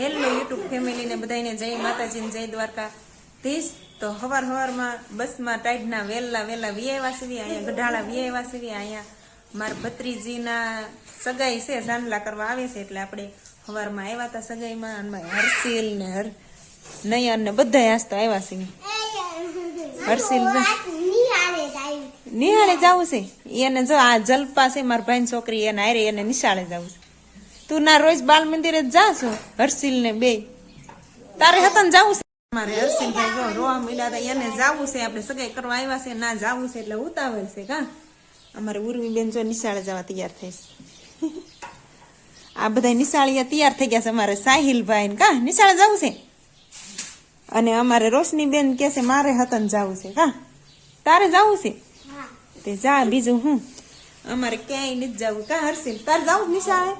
Hello YouTube ફેમિલીને બધાને જય માતાજીને જય દ્વારકા. ધીશ તો હવાર હવારમાં બસમાં ટાઈડના વેલા વેલા વિયાવા સીવી અહીંયા ગઢાળા વિયાવા સીવી અહીંયા મારા ભત્રીજીના સગાઈ છે, જાનલા કરવા આવે છે એટલે આપણે હવારમાં આવ્યા હતા સગાઈમાં અને હર્ષિલ ને હર નયન ને બધા આસ્તા આવ્યા છે. હર્ષિલ નિહાળે જવું છે. એને જો આ જલપા છે, મારા ભાઈ છોકરી, એને હારે એને નિશાળે જવું છે. તું ના રોજ બાલ મંદિરે જ જાશો હર્ષિલ ને બે. તારે હતા ને જવું છે? મારે હર્ષિલભાઈ જો રોવા મળ્યા હતા એને જાવું છે આપણે સગાઈ કરવા આવ્યા છે ના જાવું છે એટલે ઉતાવળ છે કા? અમારે ઉર્વી બેન જો નિશાળે જવા તૈયાર થઈશ આ બધા નિશાળીયા તૈયાર થઈ ગયા છે અમારે સાહિલભાઈ ને કા? નિશાળે જવું છે? અને અમારે રોશની બેન કે છે મારે હતન જવું છે કા? તારે જવું છે? તે જા બીજું હું? અમારે ક્યાંય નથી જવું કા હર્ષિલ? તારે જવું છે નિશાળે?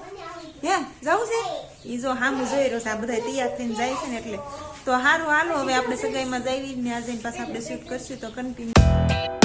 હે, જવું છે? ઈ જો હામું જોઈ રહ્યો છે, આ બધા તૈયાર થઈને જાય છે ને એટલે. તો હારું, હાલો, હવે આપણે સગાઈમાં જઈ ને આજે પાછા આપણે શૂટ કરશું, તો કન્ટિન્યુ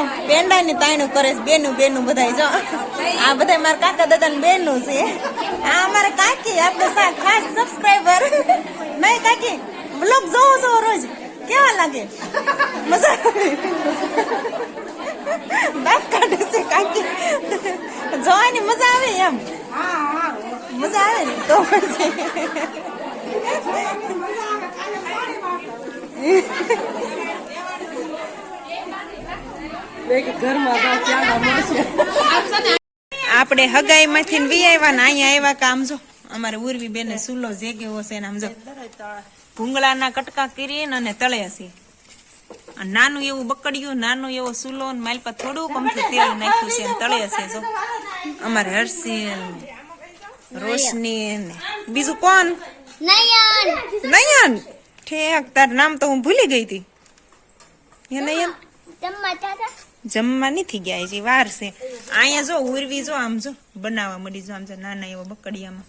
જો પેંડા ની તાણું કરે છે બેનું બેનું બધાય, જો. આ બધાય મારા કાકા દાદા ને બેનું છે. આ અમારા કાકી આપણે ખાસ સબસ્ક્રાઈબર મેં કાકી બ્લોગ જોવો છો રોજ. કેવા લાગે? મજા? દાંત કાઢે છે કાકી. જોવાની મજા આવે એમ. મજા આવે ને તો પછી. આપણે હગાઈ માંથી વી આવ્યા ને અહીંયા આવ્યા કામ જો અમારે ઉર્વી બેને સુલો જે કેવો છે ને આમ જો. ભૂંગળાના કટકા કરીને અને તળે છે નાનું એવું બકડ્યું નાનું એવો સુલો ને માલ પર થોડુંક કમથી તેલ નાખ્યું છે ને તળે છે? જો. અમારે હર્ષિન રોશની બીજું કોણ? નયન. નયન? ઠેક તાર નામ તો હું ભૂલી ગઈ હતી. હે નયન? જમવા નથી ગયા છે વાર અહીંયા જો, ઉર્વી જો, આમ જો, બનાવવા મળી જો, આમ જો, નાના એવા બકડિયામાં.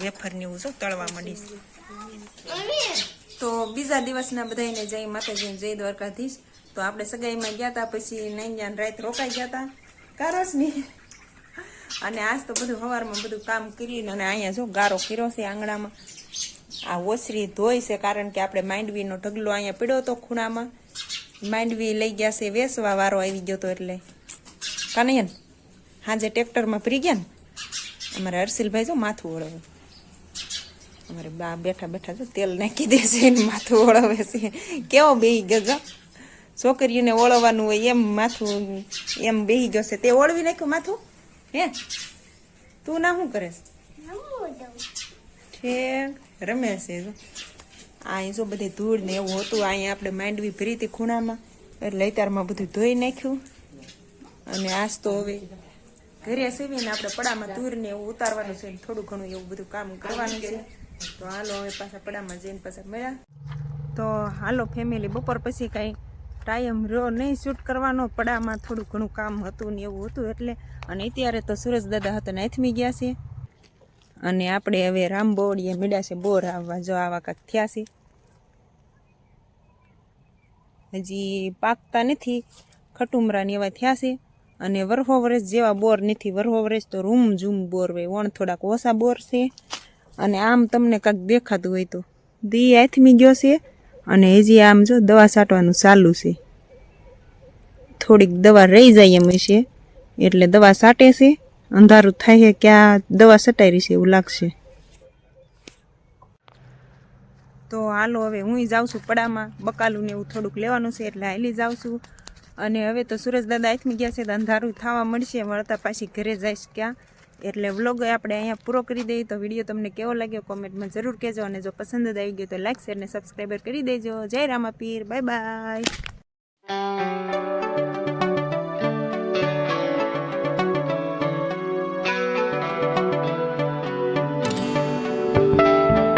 વેફર ને એવું જો, તળવા મળી. તો બીજા દિવસના બધાને જય માતાજી જય દ્વારકાધીશ. તો આપણે સગાઈમાં ગયા હતા પછી નૈન રાત રોકાઈ ગયા હતા કારોસની. અને આજ તો બધું સવારમાં બધું કામ કરીને અને અહીંયા જો ગારો કર્યો છે આંગણામાં. આ ઓસરી ધોઈ છે કારણ કે આપણે માંડવીનો ઢગલો અહીંયા પીડ્યો હતો ખૂણામાં. માંડવી લઈ ગયા છે વેસવા વારો આવી ગયો તો એટલે. કાનયન હાજે ટ્રેક્ટરમાં ફરી ગયા ને અમારે હર્ષિલભાઈ જો માથું ઓળવે. અમારે બા બેઠા બેઠા જો તેલ નાખી દે છે ને માથું ઓળવે છે. કેવો બેહી ગયો છોકરીઓને ઓળવવાનું હોય એમ માથું એમ બેહી ગયો છે. તે ઓળવી નાખ્યું માથું? હે? તું ના શું કરે? ઠેક રમે છે જો. અહીં જો બધી ધૂળ ને એવું હતું અહીંયા આપણે માંડવી ભરી હતી ખૂણામાં. એટલે અત્યારમાં બધું ધોઈ નાખ્યું. અને આજ તો હવે ઘરે સીવીને આપણે પડામાં તૂર ને એવું ઉતારવાનું છે થોડું ઘણું એવું બધું કામ કરવાનું છે. તો હાલો હવે પાછા પડામાં જઈને પાછા મળ્યા. તો હાલો ફેમિલી બપોર પછી કાંઈ ટાઈમ રહ્યો નહીં શૂટ કરવાનો. પડામાં થોડું ઘણું કામ હતું ને એવું હતું એટલે. અને અત્યારે તો સુરજ દાદા હતા નાથમી ગયા છે. અને આપણે હવે રામબોડીએ મીડા છે બોર આવવા. જો આવા કાંક થયા છે. હજી પાકતા નથી. ખટુમરાને એવા થયા છે. અને વરહો વરસ જેવા બોર નથી. વરહો વરસ તો રૂમ ઝૂમ બોર હોય. વણ થોડાક ઓછા બોર છે. અને આમ તમને કાંઈક દેખાતું હોય તો. દી હાથમી ગયો છે. અને હજી આમ જો દવા છાંટવાનું ચાલુ છે. થોડીક દવા રહી જાય એમ છે એટલે દવા છાંટે છે. અંધારું થાય છે કે આ દવા રહી છે એવું લાગશે. તો હાલો હવે હું જાઉં છું પડામાં, બકાલું ને એવું થોડુંક લેવાનું છે એટલે હાલી જાઉં છું. અને હવે તો સુરજ દાદા આથમી ગયા છે તો અંધારું થવા મળશે વળતા પાછી ઘરે જઈશ ક્યાં. એટલે વ્લોગ આપણે અહીંયા પૂરો કરી દઈએ તો વીડિયો તમને કેવો લાગ્યો કોમેન્ટમાં જરૂર કહેજો અને જો પસંદ આવી ગયો તો લાઈક, શેર અને સબસ્ક્રાઈબર કરી દેજો. જય રામાપીર, બાય બાય.